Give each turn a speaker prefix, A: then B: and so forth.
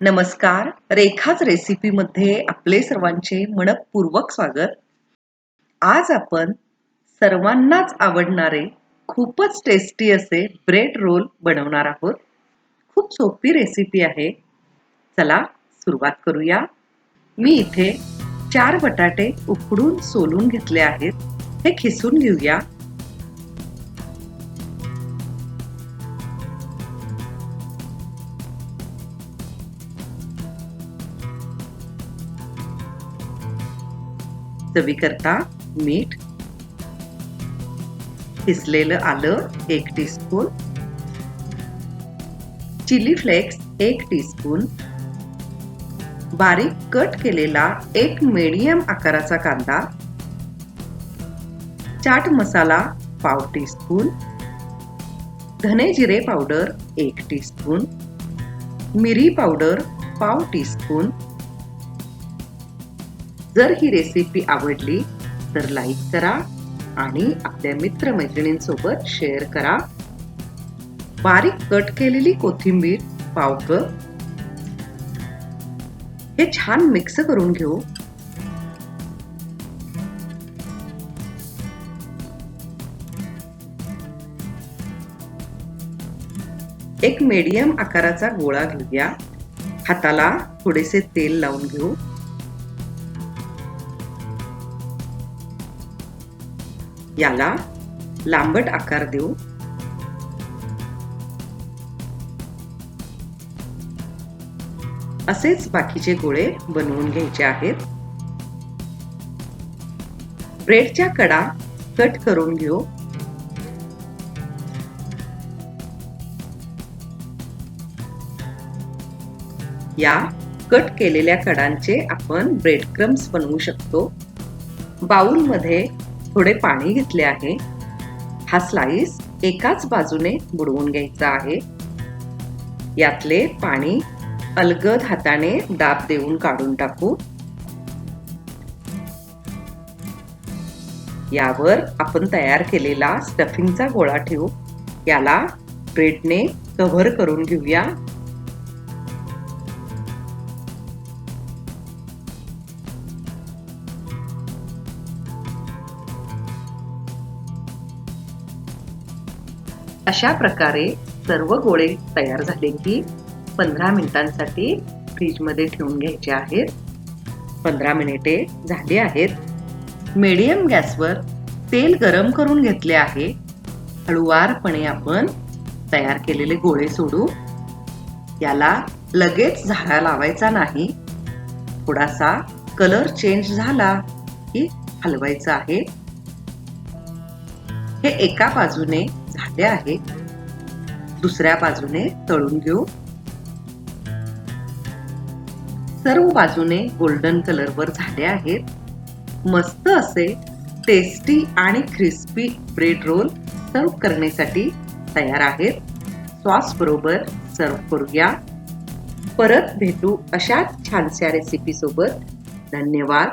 A: नमस्कार. रेखाच रेसिपीमध्ये आपले सर्वांचे मनपूर्वक स्वागत. आज आपण सर्वांनाच आवडणारे खूपच टेस्टी असे ब्रेड रोल बनवणार आहोत. खूप सोपी रेसिपी आहे. चला सुरुवात करूया. मी इथे चार बटाटे उकडून सोलून घेतले आहेत. हे खिसून घेऊया. चवीकरता मीठ किसलेलं आलं एक टीस्पून चिली फ्लेक्स एक टीस्पून बारीक कट केलेला एक मीडियम आकाराचा कांदा. चाट मसाला पाव टीस्पून धने जिरे पावडर एक टीस्पून मिरी पावडर पाव टीस्पून जर ही रेसिपी आवडली तर लाईक करा आणि आपल्या मित्रमैत्रिणींसोबत शेअर करा. बारीक कट केलेली कोथिंबीर पाव हे छान मिक्स करून घेऊ. एक मीडियम आकाराचा गोळा घेऊया. हाताला थोडेसे तेल लावून घेऊ. याला लांबट आकार देऊ. असेच बाकीचे गोळे बनवून घ्यायचे आहेत. ब्रेडच्या कडा कट करून घेऊ. या कट केलेल्या कडांचे आपण ब्रेड क्रम्स बनवू शकतो. बाउलमध्ये थोडे पाणी घेतले आहे. हा स्लाइस एकाच बाजूने बुडवून घ्यायचा आहे. यातले पाणी अलगद हाताने दाब देऊन काढून टाकू. यावर आपण तयार केलेला स्टफिंगचा गोळा ठेवू. याला ब्रेडने कव्हर करून घेऊया. अशा प्रकारे सर्व गोळे तयार झाले की पंधरा मिनिटांसाठी फ्रीजमध्ये ठेवून घ्यायचे आहेत. पंधरा मिनिटे झाली आहेत. मीडियम गॅसवर तेल गरम करून घेतले आहे. हळुवारपणे आपण तयार केलेले गोळे सोडू. याला लगेच झाडा लावायचा नाही. थोडासा कलर चेंज झाला की हलवायचा आहे. हे एका बाजूने झाले आहे दुसऱ्या बाजूने तळून घेऊ. सर्व बाजूने गोल्डन कलर वर झाले आहेत. मस्त असे टेस्टी आणि क्रिस्पी ब्रेड रोल सर्व करण्यासाठी तयार आहेत. सॉस बरोबर सर्व करूया. परत भेटू अशाच छानशा रेसिपी सोबत. धन्यवाद.